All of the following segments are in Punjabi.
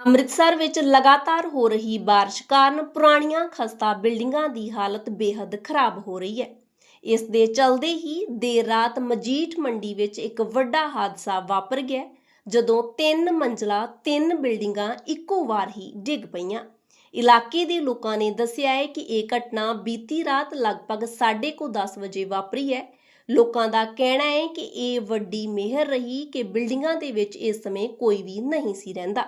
ਅੰਮ੍ਰਿਤਸਰ ਵਿੱਚ ਲਗਾਤਾਰ ਹੋ ਰਹੀ ਬਾਰਿਸ਼ ਕਾਰਨ ਪੁਰਾਣੀਆਂ ਖਸਤਾ ਬਿਲਡਿੰਗਾਂ ਦੀ ਹਾਲਤ ਬੇहद ਖਰਾਬ ਹੋ ਰਹੀ ਹੈ। ਇਸ ਦੇ ਚਲਦੇ ਹੀ ਦੇਰ ਰਾਤ ਮਜੀਠ ਮੰਡੀ ਵਿੱਚ ਇੱਕ ਵੱਡਾ ਹਾਦਸਾ ਵਾਪਰ ਗਿਆ, ਜਦੋਂ ਤਿੰਨ ਮੰਜ਼ਲਾ, ਤਿੰਨ ਬਿਲਡਿੰਗਾਂ ਇੱਕੋ ਵਾਰ ਹੀ ਡਿੱਗ ਪਈਆਂ। ਇਲਾਕੇ ਦੇ ਲੋਕਾਂ ਨੇ ਦੱਸਿਆ ਹੈ ਕਿ ਇਹ ਘਟਨਾ ਬੀਤੀ ਰਾਤ ਲਗਭਗ 10:30 ਵਜੇ ਵਾਪਰੀ ਹੈ। ਲੋਕਾਂ ਦਾ ਕਹਿਣਾ ਹੈ ਕਿ ਇਹ ਵੱਡੀ ਮਿਹਰ ਰਹੀ ਕਿ ਬਿਲਡਿੰਗਾਂ ਦੇ ਵਿੱਚ ਇਸ ਸਮੇਂ ਕੋਈ ਵੀ ਨਹੀਂ ਸੀ ਰਹਿੰਦਾ।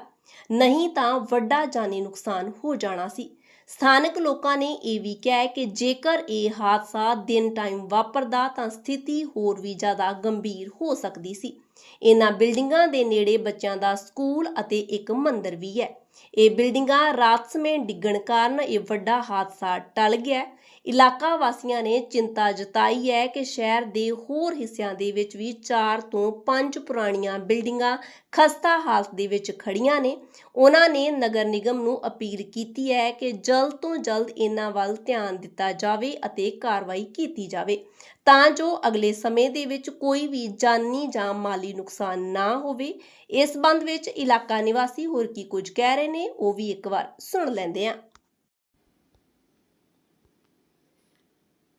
ਨਹੀਂ ਤਾਂ ਵੱਡਾ ਜਾਨੀ ਨੁਕਸਾਨ ਹੋ ਜਾਣਾ ਸੀ। ਸਥਾਨਕ ਲੋਕਾਂ ਨੇ ਇਹ ਵੀ ਕਿਹਾ ਕਿ ਜੇਕਰ ਇਹ ਹਾਦਸਾ ਦਿਨ ਟਾਈਮ ਵਾਪਰਦਾ ਤਾਂ ਸਥਿਤੀ ਹੋਰ ਵੀ ਜ਼ਿਆਦਾ ਗੰਭੀਰ ਹੋ ਸਕਦੀ ਸੀ। ਇਹਨਾਂ ਬਿਲਡਿੰਗਾਂ ਦੇ ਨੇੜੇ ਬੱਚਿਆਂ ਦਾ ਸਕੂਲ ਅਤੇ ਇੱਕ ਮੰਦਿਰ ਵੀ ਹੈ। ਇਹ ਬਿਲਡਿੰਗਾਂ ਰਾਤ ਸਮੇਂ ਡਿੱਗਣ ਕਾਰਨ ਇਹ ਵੱਡਾ ਹਾਦਸਾ ਟਲ ਗਿਆ। ਇਲਾਕਾ ਵਾਸੀਆਂ ਨੇ ਚਿੰਤਾ ਜਤਾਈ ਹੈ ਕਿ ਸ਼ਹਿਰ ਦੇ ਹੋਰ ਹਿੱਸਿਆਂ ਦੇ ਵਿੱਚ ਵੀ 4 ਤੋਂ 5 ਪੁਰਾਣੀਆਂ ਬਿਲਡਿੰਗਾਂ ਖਸਤਾ ਹਾਲਤ ਦੇ ਵਿੱਚ ਖੜੀਆਂ ਨੇ। ਉਹਨਾਂ ਨੇ ਨਗਰ ਨਿਗਮ ਨੂੰ ਅਪੀਲ ਕੀਤੀ ਹੈ ਕਿ ਜਲਦ ਤੋਂ ਜਲਦ ਇਹਨਾਂ ਵੱਲ ਧਿਆਨ ਦਿੱਤਾ ਜਾਵੇ ਅਤੇ ਕਾਰਵਾਈ ਕੀਤੀ ਜਾਵੇ। ਤਾਂ ਜੋ ਅਗਲੇ ਸਮੇਂ ਦੇ ਵਿੱਚ ਕੋਈ ਵੀ ਜਾਨੀ ਜਾਂ ਮਾਲੀ ਨੁਕਸਾਨ ਨਾ ਹੋਵੇ। ਇਸ ਸੰਬੰਧ ਵਿੱਚ ਇਲਾਕਾ ਨਿਵਾਸੀ ਹੋਰ ਕੀ ਕੁਝ ਕਹਿ ਰਹੇ ਨੇ ਉਹ ਵੀ ਇੱਕ ਵਾਰ ਸੁਣ ਲੈਂਦੇ ਹਾਂ।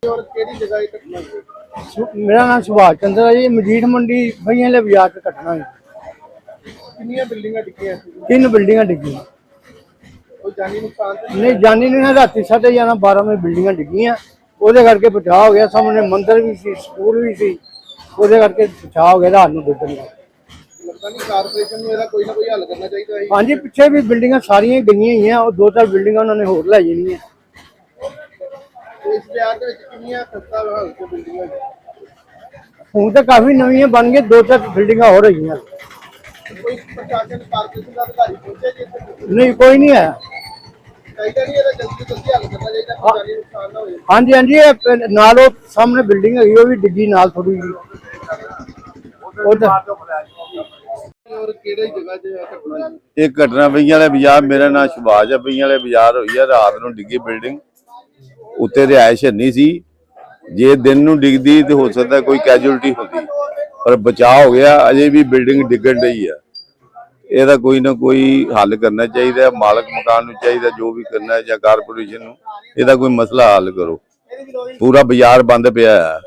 ਔਰ ਕਿਹੜੀ ਜਗ੍ਹਾ ਇਹ ਘਟਨਾ ਹੋਈ? ਸੁ- ਮੇਰਾ ਨਾਮ ਸੁਭਾਸ਼ ਚੰਦਰ ਹੈ ਜੀ ਮਜੀਠ ਮੰਡੀ ਬਈਆਂ ਵਾਲੇ ਬਾਜ਼ਾਰ 'ਚ ਘਟਨਾ ਹੋਈ। ਕਿੰਨੀਆਂ ਬਿਲਡਿੰਗਾਂ ਡਿੱਗੀਆਂ ਸੀ? ਤਿੰਨ ਬਿਲਡਿੰਗਾਂ ਡਿੱਗੀਆਂ। ਕੋਈ ਜਾਨੀ ਨੁਕਸਾਨ ਤੇ ਨਹੀਂ? ਨਹੀਂ ਜਾਣੀ ਨਹੀਂ ਹੈ, ਰਾਤੀ ਸਾਢੇ ਗਿਆਰਾਂ 12 ਵਜੇ ਬਿਲਡਿੰਗਾਂ ਡਿੱਗੀਆਂ। ਉਹਦੇ ਕਰਕੇ ਬਚਾਅ ਹੋ ਗਿਆ ਸਾਹਮਣੇ ਮੰਦਿਰ ਵੀ ਸੀ ਸਕੂਲ ਵੀ ਸੀ ਉਹਦੇ ਕਰਕੇ ਬਚਾਅ ਹੋ ਗਿਆ ਰਾਤ ਨੂੰ ਡਿੱਗਣ ਦਾ। ਲੱਗਦਾ ਨਹੀਂ ਕਾਰਪੋਰੇਸ਼ਨ ਨੂੰ ਇਹਦਾ ਕੋਈ ਨਾ ਕੋਈ ਹੱਲ ਕਰਨਾ ਚਾਹੀਦਾ ਹੈ ਹਾਂਜੀ ਪਿੱਛੇ ਵੀ ਬਿਲਡਿੰਗਾਂ ਸਾਰੀਆਂ ਗਈਆਂ ਹੀ ਆ ਉਹ ਦੋ ਚਾਰ ਬਿਲਡਿੰਗਾਂ ਉਹਨਾਂ ਨੇ ਹੋਰ ਲੈ ਜਾਣੀਆਂ। ਤੇ ਇਸ ਬਿਆਰ ਦੇ ਵਿੱਚ ਕਿੰਨੀਆਂ ਖਸਤਾ ਹਾਲਤ ਬਿਲਡਿੰਗਾਂ ਨੇ? ਹੁਣ ਤਾਂ ਕਾਫੀ ਨਵੀਆਂ ਬਣ ਗਈਆਂ ਦੋ ਚਾਰ ਬਿਲਡਿੰਗਾਂ ਹੋਰ ਹੈਗੀਆਂ ਕੋਈ ਪ੍ਰਸ਼ਾਸਨ ਕਾਰਪੋਰੇਸ਼ਨ ਦਾ ਅਧਿਕਾਰੀ ਪਹੁੰਚੇ ਨਹੀਂ ਕੋਈ ਨਹੀਂ ਆਇਆ। ਚਾਹੀਦਾ ਨਹੀਂ ਇਹਦਾ ਜਲਦੀ ਤੋਂ ਜਲਦੀ ਹੱਲ ਕਰਨਾ ਚਾਹੀਦਾ ਕੋਈ ਜਾਨੀ ਨੁਕਸਾਨ ਨਾ ਹੋਵੇ ਹਾਂਜੀ ਹਾਂਜੀ ਇਹ ਪ- ਨਾਲ ਉਹ ਸਾਹਮਣੇ ਬਿਲਡਿੰਗ ਹੈਗੀ ਉਹ ਵੀ ਡਿੱਗੀ ਨਾਲ ਥੋੜੀ ਜੀ ਉਹ ਤਾਂ ਔਰ ਕਿਹੜੀ ਜਗ੍ਹਾ 'ਚ ਇਹ ਘਟਨਾ ਹੋਈ? ਇਹ ਘਟਨਾ ਬਈਆਂ ਵਾਲੇ ਬਾਜ਼ਾਰ ਮੇਰਾ ਨਾਮ ਸ਼ਿਵਾਜ ਹੈ ਬਈਆਂ ਵਾਲੇ ਬਾਜ਼ਾਰ ਹੋਈ ਹੈ ਰਾਤ ਨੂੰ ਡਿੱਗੀ ਬਿਲਡਿੰਗ। ਉੱਤੇ ਰਿਹਾਇਸ਼ ਨਹੀਂ ਸੀ। ਜੇ ਦਿਨ ਨੂੰ ਡਿੱਗਦੀ ਤੇ ਹੋ ਸਕਦਾ ਕੋਈ ਕੈਜੂਅਲਟੀ ਹੁੰਦੀ। ਪਰ ਬਚਾਅ ਹੋ ਗਿਆ ਅਜੇ ਵੀ ਬਿਲਡਿੰਗ ਡਿੱਗਣ ਰਹੀ ਹੈ ਇਹਦਾ ਕੋਈ ਨਾ ਕੋਈ ਹੱਲ ਕਰਨਾ ਚਾਹੀਦਾ ਮਾਲਕ ਮਕਾਨ ਨੂੰ ਚਾਹੀਦਾ, ਜੋ ਵੀ ਕਰਨਾ ਹੈ ਜਾਂ ਕਾਰਪੋਰੇਸ਼ਨ ਨੂੰ, ਇਹਦਾ ਕੋਈ ਮਸਲਾ ਹੱਲ ਕਰੋ। ਪੂਰਾ ਬਾਜ਼ਾਰ ਬੰਦ ਪਿਆ ਹੈ।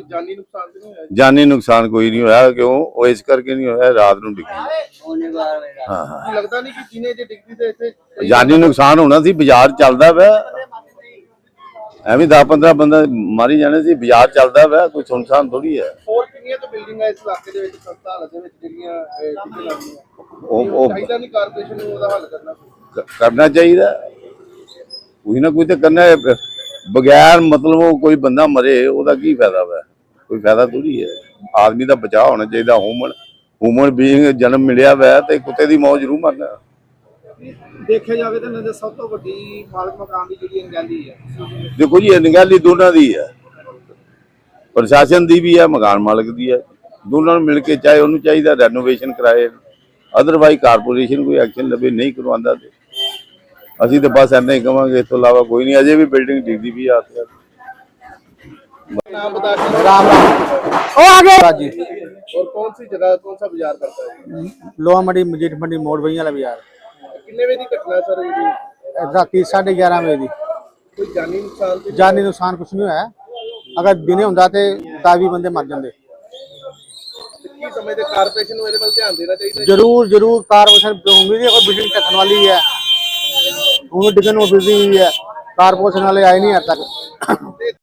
ਜਾਨੀ ਨੁਕਸਾਨ ਨਹੀਂ ਹੋਇਆ ਜਾਨੀ ਨੁਕਸਾਨ ਕੋਈ ਨਹੀਂ ਹੋਇਆ, ਕਿਉਂ? ਉਹ ਇਸ ਕਰਕੇ ਨਹੀਂ ਹੋਇਆ, ਰਾਤ ਨੂੰ ਡਿੱਗੀ। ਹਾਂ ਹਾਂ। ਲੱਗਦਾ ਨਹੀਂ ਕਿ ਜਿਹਨੇ ਜੇ ਡਿੱਗਦੀ ਤੇ ਇੱਥੇ ਜਾਨੀ ਨੁਕਸਾਨ ਹੋਣਾ ਸੀ, ਬਾਜ਼ਾਰ ਚੱਲਦਾ ਵਾ ਐਵੇਂ 10 15 ਬੰਦਾ ਮਾਰੀ ਜਾਣੇ ਸੀ, ਬਾਜ਼ਾਰ ਚੱਲਦਾ ਵਾ ਕੋਈ ਸੁਨਸਾਨ ਥੋੜੀ ਹੈ। ਹੋਰ ਕਿੰਨੀਆਂ ਤੋਂ ਬਿਲਡਿੰਗਾਂ ਇਸ ਇਲਾਕੇ ਦੇ ਵਿੱਚ ਖਸਤਾ ਹਾਲਤ ਦੇ ਵਿੱਚ ਜਿਹੜੀਆਂ ਉਹ ਉਹ ਚਾਹੀਦਾ ਨਹੀਂ ਕਾਰਪੋਰੇਸ਼ਨ ਨੂੰ ਉਹਦਾ ਹੱਲ ਕਰਨਾ। ਕਰਨਾ ਚਾਹੀਦਾ। ਕੋਈ ਨਾ ਕੋਈ ਤਾਂ ਕਰਨਾ ਹੈ। ਬਗੈਰ ਮਤਲਬ ਉਹ ਕੋਈ ਬੰਦਾ ਮਰੇ ਉਹਦਾ ਕੀ ਫਾਇਦਾ ਵਾ? ਕੋਈ ਫਾਇਦਾ ਥੋੜੀ ਹੈ। ਆਦਮੀ ਦਾ ਬਚਾਅ ਹੋਣਾ ਚਾਹੀਦਾ ਹਿਊਮਨ ਹਿਊਮਨ ਬੀਇੰਗ ਜਨਮ ਮਿਲਿਆ ਵਾ ਤੇ ਕੁੱਤੇ ਦੀ ਮੌਤ ਜ਼ਰੂਰ ਮਰਨਾ। ਦੇਖਿਆ ਜਾਵੇ ਤਾਂ ਇਹਨਾਂ ਸਭ ਤੋਂ ਵੱਡੀ ਮਾਲਕ ਮਕਾਨ ਦੀ ਜਿਹੜੀ ਅੰਗੈਲੀ ਹੈ। ਦੇਖੋ ਜੀ ਨਿਗਾਲੀ ਦੋਨਾਂ ਦੀ ਹੈ। ਪ੍ਰਸ਼ਾਸਨ ਦੀ ਵੀ ਹੈ ਮਕਾਨ ਮਾਲਕ ਦੀ ਹੈ। ਦੋਨਾਂ ਨੂੰ ਮਿਲ ਕੇ ਚਾਹੇ ਉਹਨੂੰ ਚਾਹੀਦਾ ਰੈਨੋਵੇਸ਼ਨ ਕਰਾਏ। ਅਦਰਵਾਈਜ਼ ਕਾਰਪੋਰੇਸ਼ਨ ਕੋਈ ਐਕਸ਼ਨ ਲਵੇ ਨਹੀਂ ਕਰਵਾਉਂਦਾ ਤੇ ਅਸੀਂ ਤਾਂ ਬਸ ਐਨਾ ਹੀ ਕਵਾਂਗੇ ਇਸ ਤੋਂ ਇਲਾਵਾ ਕੋਈ ਨਹੀਂ ਅਜੇ ਵੀ ਬਿਲਡਿੰਗ ਡਿੱਗਦੀ ਵੀ ਆ ਤੇ नाम बता के ਰਾਮ ਰਾਮ ਉਹ ਆ ਗਏ ਜੀ और कौन सी जगह कौन सा बाजार पड़ता है ਲੋਹਾ ਮੰਡੀ ਮਜੀਠ ਮੰਡੀ ਮੋੜ ਬਈਆਂ ਵਾਲਾ ਬਾਜ਼ਾਰ कितने बजे की घटना है सर ये ਰਾਤੀ 11:30 ਵਜੇ ਦੀ कोई जानी नुकसान तो नहीं? ਜਾਨੀ ਨੁਕਸਾਨ ਕੁਝ ਨਹੀਂ ਹੋਇਆ ਅਗਰ ਦਿਨੇ ਹੁੰਦਾ ਤੇ 10 ਬੰਦੇ ਮਰ ਜਾਂਦੇ ਤੇ ਕੀ ਸਮਝਦੇ? ਕਾਰਪੋਰੇਸ਼ਨ ਨੂੰ ਇਹਦੇ ਵੱਲ ਧਿਆਨ ਦੇਣਾ ਚਾਹੀਦਾ? ਜਰੂਰ ਜਰੂਰ ਕਾਰਪੋਰੇਸ਼ਨ ਉਮੀਦ ਹੈ ਕੋਈ ਬਿਲਡਿੰਗ ਟੱਕਣ ਵਾਲੀ ਹੈ। ਉਹਨੂੰ ਡਿੱਗਣ ਨੂੰ ਬਿਜ਼ੀ ਹੋਈ ਹੈ ਕਾਰਪੋਰੇਸ਼ਨ ਵਾਲੇ ਆਏ ਨਹੀਂ ਹਰ ਤੱਕ।